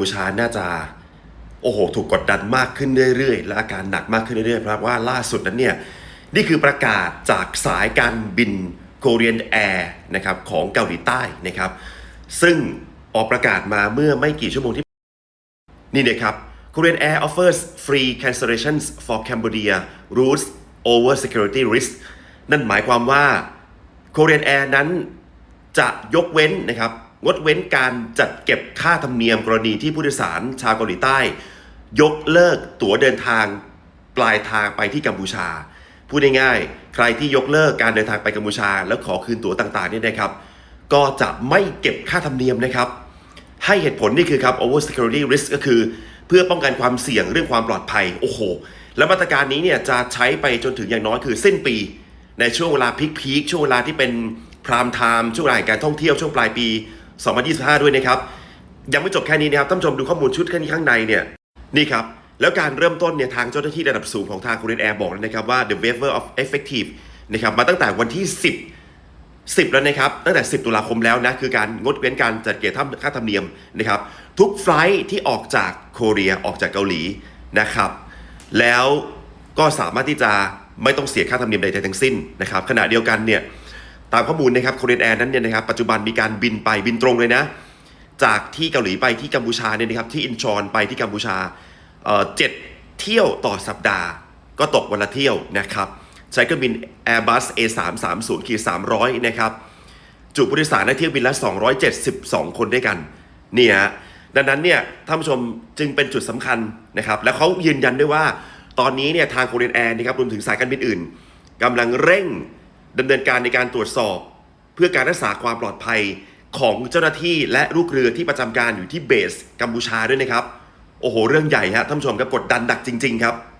มูชาน่าจะโอ้โหถูกกดดันมากขึ้นเรื่อยๆ และอาการหนักมากขึ้นเรื่อยๆ เพราะว่าล่าสุดนั้นเนี่ยนี่คือประกาศจากสายการบิน Korean Air นะครับของเกาหลีใต้นะครับ ซึ่งออกประกาศมาเมื่อไม่กี่ชั่วโมงที่ นี่นะครับ Korean Air offers free cancellations for Cambodia routes over security risk นั่นหมายความว่า Korean Air นั้นจะยกเว้นนะครับ งดเว้นการจัดเก็บค่าธรรมเนียมกรณีที่ผู้โดยสารชาวเกาหลีใต้ ยกเลิกตั๋วเดินทางปลายทางไปที่กัมพูชา พูดง่ายๆ ใครที่ยกเลิกการเดินทางไปกัมพูชา แล้วขอคืนตั๋วต่างๆเนี่ยนะครับ ก็จะไม่เก็บค่าธรรมเนียมนะครับ ให้เหตุผลนี่คือครับ over security risk ก็คือ เพื่อป้องกันความเสี่ยงเรื่องความปลอดภัย โอ้โห และมาตรการนี้เนี่ยจะใช้ไปจนถึงอย่างน้อยคือสิ้นปี ในช่วงเวลาพีคๆช่วงเวลาที่เป็นพรามไทม์ช่วงเวลาแห่งการท่องเที่ยวช่วงปลายปี 2025 ด้วยนะครับ ยังไม่จบแค่นี้นะครับท่านผู้ชมดูข้อมูลชุดแค่นี้ข้างในเนี่ยนี่ครับแล้วการเริ่มต้นเนี่ยทางเจ้าหน้าที่ระดับสูงของทาง Korean Air บอกแล้วนะครับว่า the waiver of effective นะครับมาตั้งแต่วันที่ 10 10 แล้วนะครับ ตั้งแต่ 10 ตุลาคมแล้วนะ คือการงดเว้นการจัดเก็บค่าธรรมเนียมนะครับ ทุกไฟล์ที่ออกจากโคเรียออกจากเกาหลีนะครับ แล้วก็สามารถที่จะไม่ต้องเสียค่าธรรมเนียมใดๆทั้งสิ้นนะครับขณะเดียวกันเนี่ย ตามข้อมูลนะครับ Korean Air นั้นเนี่ยนะครับปัจจุบันมีการบินไปบินตรงเลยนะ จากที่เกาหลีไปที่กัมพูชาเนี่ยนะครับที่อินชอนไปที่กัมพูชาเจ็ดเที่ยวต่อสัปดาห์ ก็ตกวันละเที่ยวนะครับใช้เครื่องบิน Airbus A330 ขีด300 นะครับ จุผู้โดยสารในเที่ยวบินละ 272 คนด้วยกันเนี่ยฮะดังนั้นเนี่ยท่านผู้ชมจึงเป็นจุดสำคัญนะครับ แล้วเขายืนยันด้วยว่า ตอนนี้เนี่ยทาง Korean Air นะครับรวมถึงสายการบินอื่นกำลังเร่ง ดำเนินการในการตรวจสอบ เพื่อการรักษาความปลอดภัยของเจ้าหน้าที่และลูกเรือที่ประจำการอยู่ที่เบสกัมพูชาด้วยนะครับ โอ้โห เรื่องใหญ่ฮะท่านผู้ชมครับกดดันดักจริง ๆ ครับ